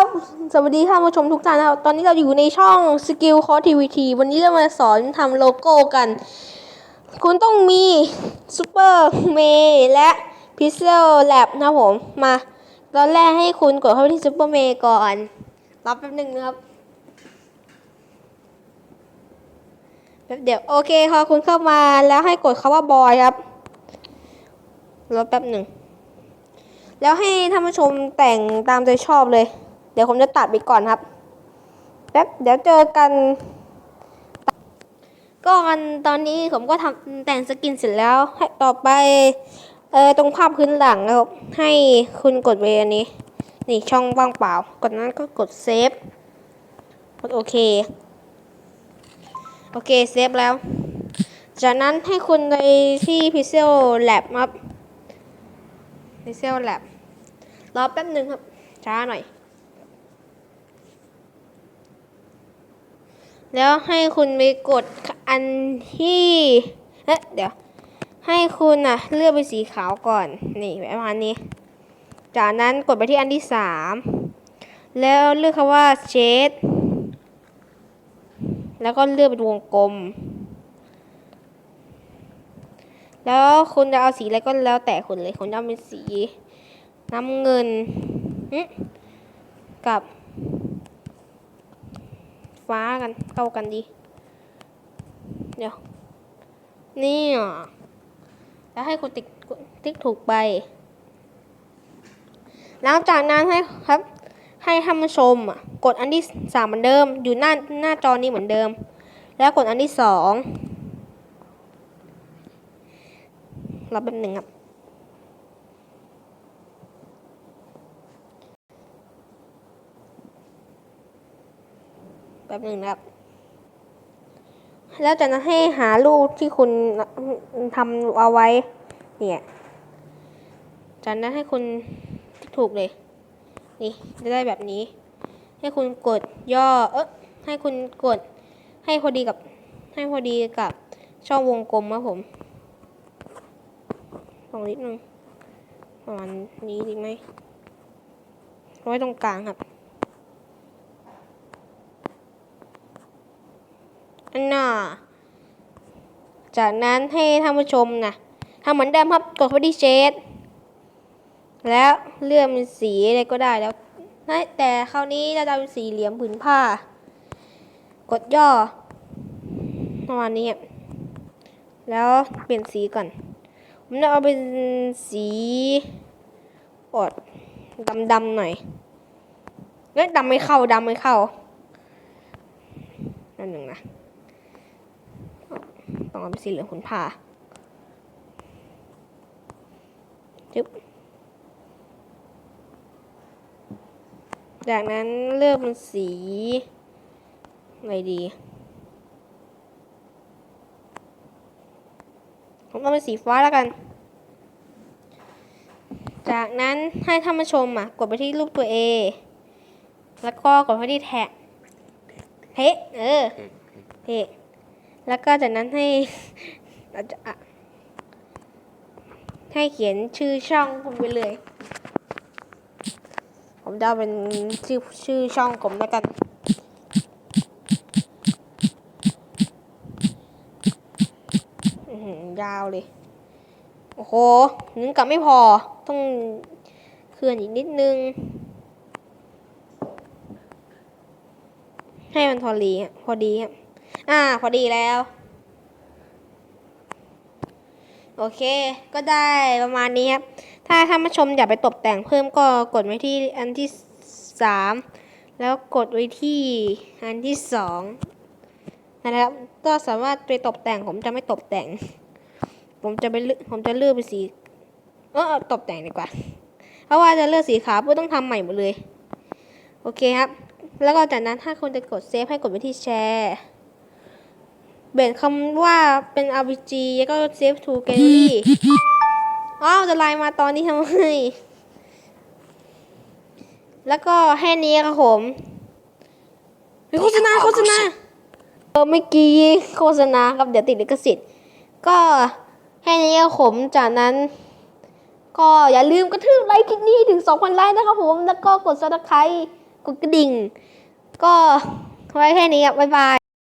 ครับสวัสดีท่านผู้ชมทุกท่านนะครับ ตอนนี้เราอยู่ในช่อง Skill c o r TVT วันนี้เรามาสอนทำโลโก้กัน คุณต้องมี Super May และ Pixel Lab นะครับผม มา ตอนแรกให้คุณกดเข้าไปที่ Super May ก่อน รับแป๊บหนึ่งนะครับ แป๊บเดี๋ยวโอเคพอคุณเข้ามาแล้วให้กดคาว่าบอยครับ รอแป๊บหนึ่ง แล้วให้ท่านผู้ชมแต่งตามใจชอบเลย ดี๋ยวผมจะตัดไปก่อนครับ แป๊บเดี๋ยวเจอกัน ก็กันตอนนี้ผมก็ทำแต่งสกินเสร็จแล้ว ให้ต่อไป เออตรงภาพพื้นหลังนะครับ ให้คุณกดไปอันนี้ นี่ช่องว่างเปล่า กดนั้นก็กดเซฟ กดโอเค โอเคเซฟแล้ว จากนั้นให้คุณไปที่ Pixel Lab ครับ Pixel Lab รอแป๊บหนึ่งครับ ช้าหน่อย แล้วให้คุณไปกดอันที่เอ๊ะเดี๋ยว ให้คุณน่ะเลือกเป็นสีขาวก่อน นี่ประมาณนี้ จากนั้นกดไปที่อันที่สามแล้วเลือกคำว่า shade แล้วก็เลือกเป็นวงกลม แล้วคุณจะเอาสีอะไรก็แล้วแต่คุณเลยคุณจะเอาเป็นสีน้ำเงินกับ ฟ้ากันเข้ากันดี เดี๋ยว นี่อะแล้วให้คุณติ๊กติ๊กถูกไป หลังจากนั้นให้ครับ ให้ท่านผู้ชมกดอันที่สามเหมือนเดิม อยู่หน้าหน้าจอนี้เหมือนเดิม แล้วกดอันที่สองรอแป๊บหนึ่งครับ ป๊บหนึ่งนะครับ แล้วจากนั้นให้หารูปที่คุณทำเอาไว้ เนี่ยจากนั้นให้คุณถูกเลย นี่จะได้แบบนี้ ให้คุณกดย่อ เอ๊ะให้คุณกด ให้พอดีกับ ให้พอดีกับช่องวงกลมครับผมตรงนิดนึงประมาณนี้ดีไหมไว้ตรงกลางครับ อันน่ะจากนั้นให้ท่านผู้ชมนะทำเหมือนเดิมครับกดเข้าไปที่เชดแล้วเลื่อนเป็นสีอะไรก็ได้แล้วแต่คราวนี้เราจะเป็นสีเหลี่ยมผืนผ้า กดย่อประมาณนี้แล้วเปลี่ยนสีก่อน ผมจะเอาเป็นสีอดดำๆหน่อยเอ้ยดำไม่เข้าดำไม่เข้านั่นหนึ่งนะ ต้องเอาเป็นสีเหลืองขุนผ่าจึ๊บจากนั้นเลือกเป็นสีอะไรดีผมเอาเป็นสีฟ้าแล้วกัน จากนั้นให้ท่านผู้ชมอะ กดไปที่รูปตัว A แล้วก็กดไปที่แท็กเฮ้เออเฮ้ แล้วก็จากนั้นให้ให้เขียนชื่อช่องผมไปเลย ผมจะเป็นชื่อชื่อช่องผมแล้วกัน ยาวเลย โอ้โหนึงกลับไม่พอ ต้องเคลื่อนอีกนิดนึง ให้มันพอดีอะพอดีครับ อ่า พอดีแล้ว โอเค ก็ได้ประมาณนี้ครับ ถ้าท่านผู้ชมอยากไปตกแต่งเพิ่มก็กดไว้ที่อันที่สามแล้วกดไว้ที่อันที่สองนะครับ ก็สามารถไปตกแต่งผมจะไม่ตกแต่ง ผมจะไปเลือกผมจะเลือกเป็นสี เออตกแต่งดีกว่า เพราะว่าจะเลือกสีขาวเพื่อต้องทำใหม่หมดเลย โอเคครับ แล้วก็จากนั้นถ้าคุณจะกดเซฟให้กดไปที่แชร์ เปลี่ยนคำว่าเป็น RPG แล้วก็ save to gallery อ้าวจะไลน์มาตอนนี้ทำไม แล้วก็แค่นี้ครับผมเฮ้ยโฆษณาโฆษณาเออเมื่อกี้โฆษณาครับเดี๋ยวติดลิขสิทธิ์ ก็แค่นี้ครับผมจากนั้น ก็อย่าลืมกระทืบไลค์คลิปนี้ให้ถึง 2,000 ไลค์นะครับผม แล้วก็กด subscribe กดกระดิ่ง ก็ไว้แค่นี้ครับบ๊ายบาย